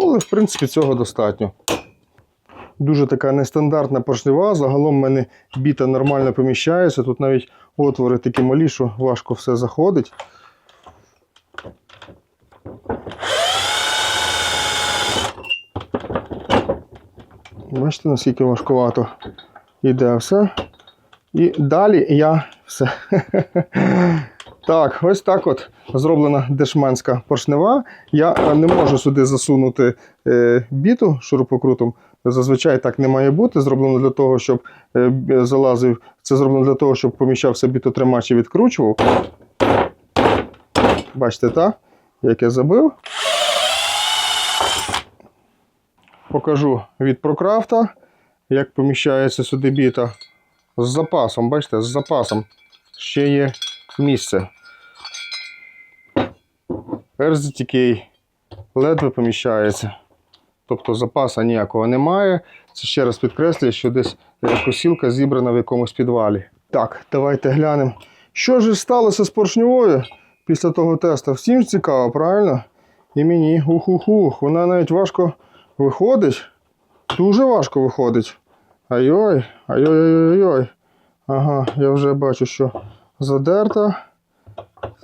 Ну, але в принципі цього достатньо. Дуже така нестандартна поршнева. Загалом в мене біта нормально поміщається. Тут навіть отвори такі малі, що важко все заходить. Бачите, наскільки важкувато йде все. І далі я все. Так, ось так от зроблена дешманська поршнева. Я не можу сюди засунути е, біту шурупокрутом. Зазвичай так не має бути. Зроблено для того, щоб е, залазив. Це зроблено для того, щоб поміщався бітотримач і відкручував. Бачите, так? Як я забив. Покажу від прокрафта, як поміщається сюди біта. З запасом, бачите, з запасом. Ще є місце. RZTK ледве поміщається. Тобто запаса ніякого немає. Це ще раз підкреслює, що десь косілка зібрана в якомусь підвалі. Так, давайте глянемо. Що ж сталося з поршньовою після того тесту? Всім цікаво, правильно? І мені ух-ух-ух, вона навіть важко виходить. Дуже важко виходить. Ай-ой, ай-ой-ой-ой. Ага, я вже бачу, що задерта.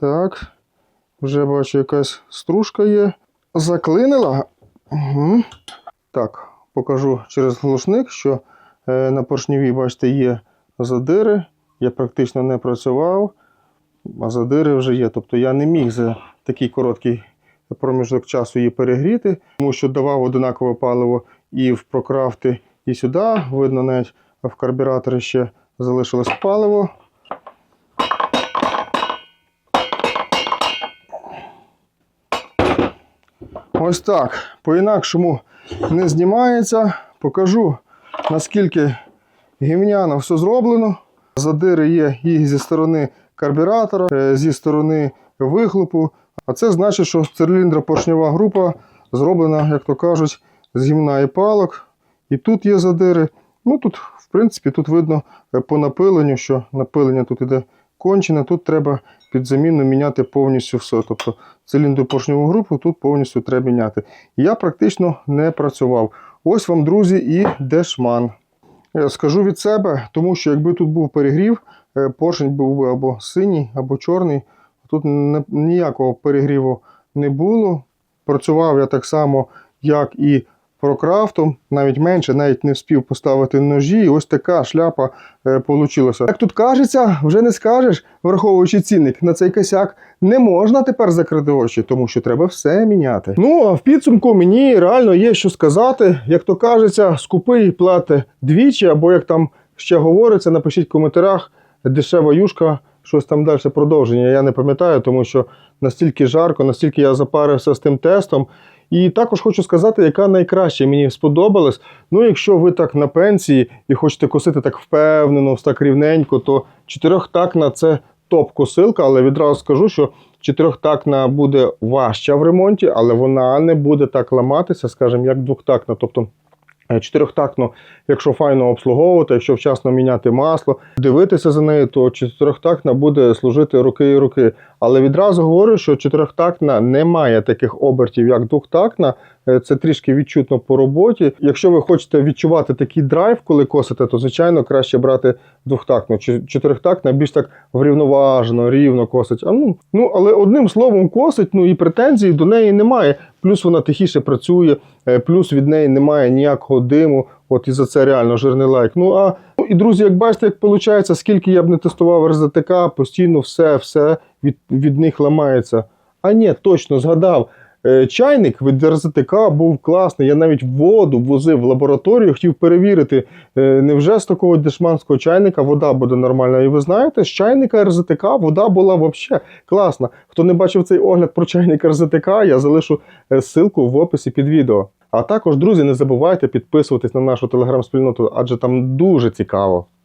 Так. Вже бачу, якась стружка є. Заклинила. Угу. Так, покажу через глушник, що е, на поршневій, бачите, є задири. Я практично не працював, а задири вже є. Тобто я не міг за такий короткий проміжок часу її перегріти, тому що давав одинакове паливо і в прокрафти, і сюди. Видно, навіть в карбюраторі ще залишилось паливо. Ось так. По-інакшому не знімається. Покажу, наскільки гівняно все зроблено. Задири є і зі сторони карбюратора, е, зі сторони вихлопу. А це значить, що циліндропоршньова група зроблена, як то кажуть, з гімна і палок. І тут є задири. Ну тут, в принципі, тут видно е, по напиленню, що напилення тут іде кончене. Тут треба під заміну міняти повністю все. Тобто циліндропоршньову групу тут повністю треба міняти. Я практично не працював. Ось вам, друзі, і дешман. Е, Скажу від себе, тому що якби тут був перегрів, е, поршень був би або синій, або чорний. Тут ніякого перегріву не було. Працював я так само, як і прокрафтом, навіть менше, навіть не встиг поставити ножі. І ось така шляпа е, получилася. Як тут кажеться, вже не скажеш, враховуючи цінник на цей косяк, не можна тепер закрити очі, тому що треба все міняти. Ну а в підсумку мені реально є що сказати. Як то кажеться, скупий плати двічі, або як там ще говориться, напишіть в коментарях, дешева юшка, щось там далі продовження. Я не пам'ятаю, тому що настільки жарко, настільки я запарився з тим тестом. І також хочу сказати, яка найкраще мені сподобалась. Ну, якщо ви так на пенсії і хочете косити так впевнено, так рівненько, то чотирьохтакна це топ-косилка, але відразу скажу, що чотирьохтакна буде важча в ремонті, але вона не буде так ламатися, скажімо, як двохтакна. Тобто е, чотирьохтакну, якщо файно обслуговувати, якщо вчасно міняти масло, дивитися за нею, то чотирьохтакна буде служити руки і руки. Але відразу говорю, що чотирьохтактна не має таких обертів, як двохтактна. Е, Це трішки відчутно по роботі. Якщо ви хочете відчувати такий драйв, коли косите, то звичайно краще брати двохтактну. Чотирьохтактна більш так врівноважено, рівно косить. А ну, ну але одним словом косить, ну і претензій до неї немає. Плюс вона тихіше працює, е, плюс від неї немає ніякого диму. От і за це реально жирний лайк. Ну а і друзі, як бачите, як виходить, скільки я б не тестував РЗТК, постійно все, все від, від них ламається. А ні, точно згадав. Е, Чайник від РЗТК був класний. Я навіть воду возив в лабораторію, хотів перевірити, е, невже з такого дешманського чайника вода буде нормальна. І ви знаєте, з чайника РЗТК вода була взагалі класна. Хто не бачив цей огляд про чайник РЗТК, я залишу е, ссылку в описі під відео. А також, друзі, не забувайте підписуватись на нашу телеграм-спільноту, адже там дуже цікаво.